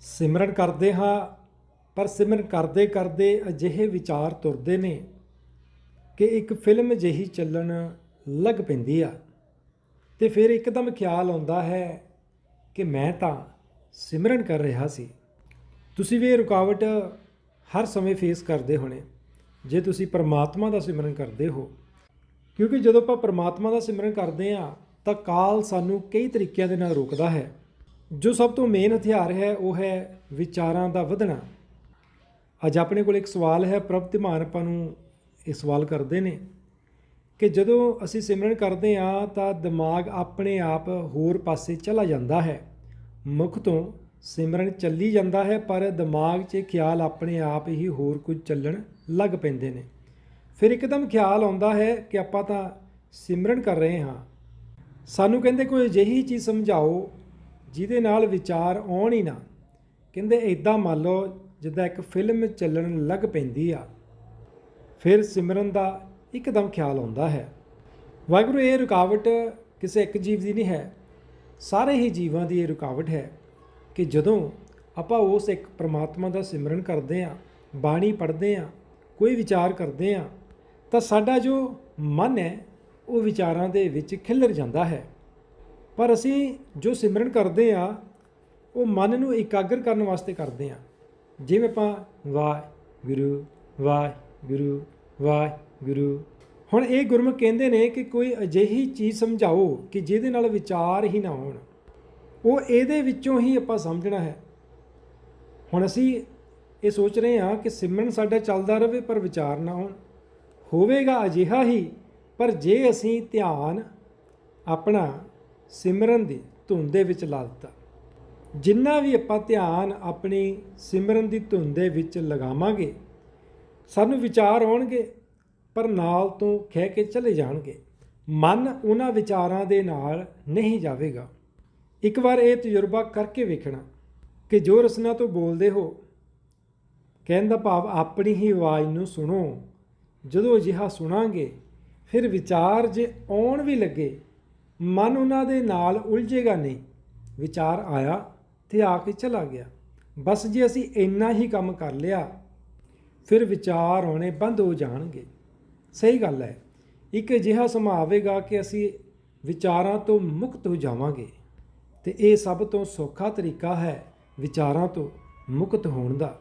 ਸਿਮਰਨ ਕਰਦੇ ਹਾਂ, ਪਰ ਸਿਮਰਨ ਕਰਦੇ ਕਰਦੇ ਅਜਿਹੇ ਵਿਚਾਰ ਤੁਰਦੇ ਨੇ ਕਿ ਇੱਕ ਫਿਲਮ ਜਿਹੀ ਚੱਲਣ ਲੱਗ ਪੈਂਦੀ ਆ। ਤੇ ਫਿਰ ਇੱਕਦਮ ਖਿਆਲ ਆਉਂਦਾ ਹੈ ਕਿ ਮੈਂ ਤਾਂ ਸਿਮਰਨ ਕਰ ਰਿਹਾ ਸੀ। ਤੁਸੀਂ ਵੀ ਇਹ ਰੁਕਾਵਟ ਹਰ ਸਮੇਂ ਫੇਸ ਕਰਦੇ ਹੋਣੇ, ਜੇ ਤੁਸੀਂ ਪਰਮਾਤਮਾ ਦਾ ਸਿਮਰਨ ਕਰਦੇ ਹੋ। ਕਿਉਂਕਿ ਜਦੋਂ ਆਪਾਂ ਪਰਮਾਤਮਾ ਦਾ ਸਿਮਰਨ ਕਰਦੇ ਆ ਤਾਂ ਕਾਲ ਸਾਨੂੰ ਕਈ ਤਰੀਕਿਆਂ ਦੇ ਨਾਲ ਰੋਕਦਾ ਹੈ। ਜੋ ਸਭ ਤੋਂ ਮੇਨ ਹਥਿਆਰ ਹੈ, ਉਹ ਹੈ ਵਿਚਾਰਾਂ ਦਾ ਵਧਣਾ। ਅੱਜ ਆਪਣੇ ਕੋਲ ਇੱਕ ਸਵਾਲ ਹੈ, ਪ੍ਰਭ ਧਿਮਾਨ ਆਪਾਂ ਨੂੰ ਇਹ ਸਵਾਲ ਕਰਦੇ ਨੇ ਕਿ ਜਦੋਂ ਅਸੀਂ ਸਿਮਰਨ ਕਰਦੇ ਆ ਤਾਂ ਦਿਮਾਗ ਆਪਣੇ ਆਪ ਹੋਰ ਪਾਸੇ ਚਲਾ ਜਾਂਦਾ ਹੈ। ਮੁਖ ਤੋਂ ਸਿਮਰਨ ਚੱਲੀ ਜਾਂਦਾ ਹੈ, ਪਰ ਦਿਮਾਗ 'ਚ ਖਿਆਲ ਆਪਣੇ ਆਪ ਹੀ ਹੋਰ ਕੁਝ ਚੱਲਣ ਲੱਗ ਪੈਂਦੇ ਨੇ। ਫਿਰ ਇੱਕਦਮ ਖਿਆਲ ਆਉਂਦਾ ਹੈ ਕਿ ਆਪਾਂ ਤਾਂ ਸਿਮਰਨ ਕਰ ਰਹੇ ਹਾਂ। ਸਾਨੂੰ ਕਹਿੰਦੇ ਕੋਈ ਅਜਿਹੀ ਚੀਜ਼ ਸਮਝਾਓ ਜਿਹਦੇ ਨਾਲ ਵਿਚਾਰ ਆਉਣ ਹੀ ਨਾ। ਕਹਿੰਦੇ ਇਦਾਂ ਮੰਨ ਲਓ ਜਿੱਦਾਂ ਇੱਕ ਫਿਲਮ ਚੱਲਣ ਲੱਗ ਪੈਂਦੀ ਆ। ਫਿਰ ਸਿਮਰਨ ਦਾ ਇੱਕਦਮ ਖਿਆਲ ਆਉਂਦਾ ਹੈ। ਵਾਹਿਗੁਰੂ, ਇਹ ਰੁਕਾਵਟ ਕਿਸੇ ਇੱਕ ਜੀਵ ਦੀ ਨਹੀਂ ਹੈ। ਸਾਰੇ ਹੀ ਜੀਵਾਂ ਦੀ ਇਹ ਰੁਕਾਵਟ ਹੈ ਕਿ ਜਦੋਂ ਆਪਾਂ ਉਸ ਇੱਕ ਪ੍ਰਮਾਤਮਾ ਦਾ ਸਿਮਰਨ ਕਰਦੇ ਆ ਬਾਣੀ ਪੜ੍ਹਦੇ ਆ ਕੋਈ ਵਿਚਾਰ ਕਰਦੇ ਆ ਤਾਂ ਸਾਡਾ ਜੋ ਮਨ ਹੈ, ਉਹ ਵਿਚਾਰਾਂ ਦੇ ਵਿੱਚ ਖਿਲਰ ਜਾਂਦਾ ਹੈ। ਪਰ ਅਸੀਂ ਜੋ ਸਿਮਰਨ ਕਰਦੇ ਆ, ਉਹ ਮਨ ਨੂੰ ਇਕਾਗਰ ਕਰਨ ਵਾਸਤੇ ਕਰਦੇ ਆ। ਜਿਵੇਂ ਆਪਾਂ ਵਾਹਿਗੁਰੂ ਵਾਹਿਗੁਰੂ ਵਾਹਿਗੁਰੂ। ਹੁਣ ਇਹ ਗੁਰਮੁਖ ਕਹਿੰਦੇ ਨੇ ਕਿ ਕੋਈ ਅਜਿਹੀ ਚੀਜ਼ ਸਮਝਾਓ ਕਿ ਜਿਹਦੇ ਨਾਲ ਵਿਚਾਰ ਹੀ ਨਾ ਹੋਣ। ਉਹ ਇਹਦੇ ਵਿੱਚੋਂ ਹੀ ਆਪਾਂ ਸਮਝਣਾ ਹੈ। ਹੁਣ ਅਸੀਂ ਇਹ ਸੋਚ ਰਹੇ ਹਾਂ ਕਿ ਸਿਮਰਨ ਸਾਡਾ ਚੱਲਦਾ ਰਹੇ ਪਰ ਵਿਚਾਰ ਨਾ ਹੋਣ। ਹੋਵੇਗਾ ਅਜਿਹਾ ਹੀ, ਪਰ ਜੇ ਅਸੀਂ ਧਿਆਨ ਆਪਣਾ ਸਿਮਰਨ ਦੀ ਧੁਨ ਦੇ ਵਿੱਚ ਲਾ ਦਿੱਤਾ। ਜਿੰਨਾ ਵੀ ਆਪਾਂ ਧਿਆਨ ਆਪਣੀ ਸਿਮਰਨ ਦੀ ਧੁਨ ਦੇ ਵਿੱਚ ਲਗਾਵਾਂਗੇ, ਸਾਨੂੰ ਵਿਚਾਰ ਆਉਣਗੇ, ਪਰ ਨਾਲ ਤੋਂ ਖਹਿ ਕੇ ਚਲੇ ਜਾਣਗੇ। ਮਨ ਉਹਨਾਂ ਵਿਚਾਰਾਂ ਦੇ ਨਾਲ ਨਹੀਂ ਜਾਵੇਗਾ। ਇੱਕ ਵਾਰ ਇਹ ਤਜਰਬਾ ਕਰਕੇ ਵੇਖਣਾ ਕਿ ਜੋ ਰਸਨਾ ਤੋਂ ਬੋਲਦੇ ਹੋ, ਕਹਿਣ ਦਾ ਭਾਵ ਆਪਣੀ ਹੀ ਆਵਾਜ਼ ਨੂੰ ਸੁਣੋ। ਜਦੋਂ ਅਜਿਹਾ ਸੁਣਾਂਗੇ, ਫਿਰ ਵਿਚਾਰ ਜੇ ਆਉਣ ਵੀ ਲੱਗੇ ਮਨ ਉਹਨਾਂ ਦੇ ਨਾਲ ਉਲਝੇਗਾ ਨਹੀਂ। ਵਿਚਾਰ ਆਇਆ ਤੇ ਆ ਕੇ ਚਲਾ ਗਿਆ। ਬਸ ਜੇ ਅਸੀਂ ਇੰਨਾ ਹੀ ਕੰਮ ਕਰ ਲਿਆ, ਫਿਰ ਵਿਚਾਰ ਆਉਣੇ ਬੰਦ ਹੋ ਜਾਣਗੇ। ਸਹੀ ਗੱਲ ਹੈ। ਇੱਕ ਅਜਿਹਾ ਸਮਾਂ ਆਵੇਗਾ ਕਿ ਅਸੀਂ ਵਿਚਾਰਾਂ ਤੋਂ ਮੁਕਤ ਹੋ ਜਾਵਾਂਗੇ। ਤੇ ਇਹ ਸਭ ਤੋਂ ਸੌਖਾ ਤਰੀਕਾ ਹੈ ਵਿਚਾਰਾਂ ਤੋਂ ਮੁਕਤ ਹੋਣ ਦਾ।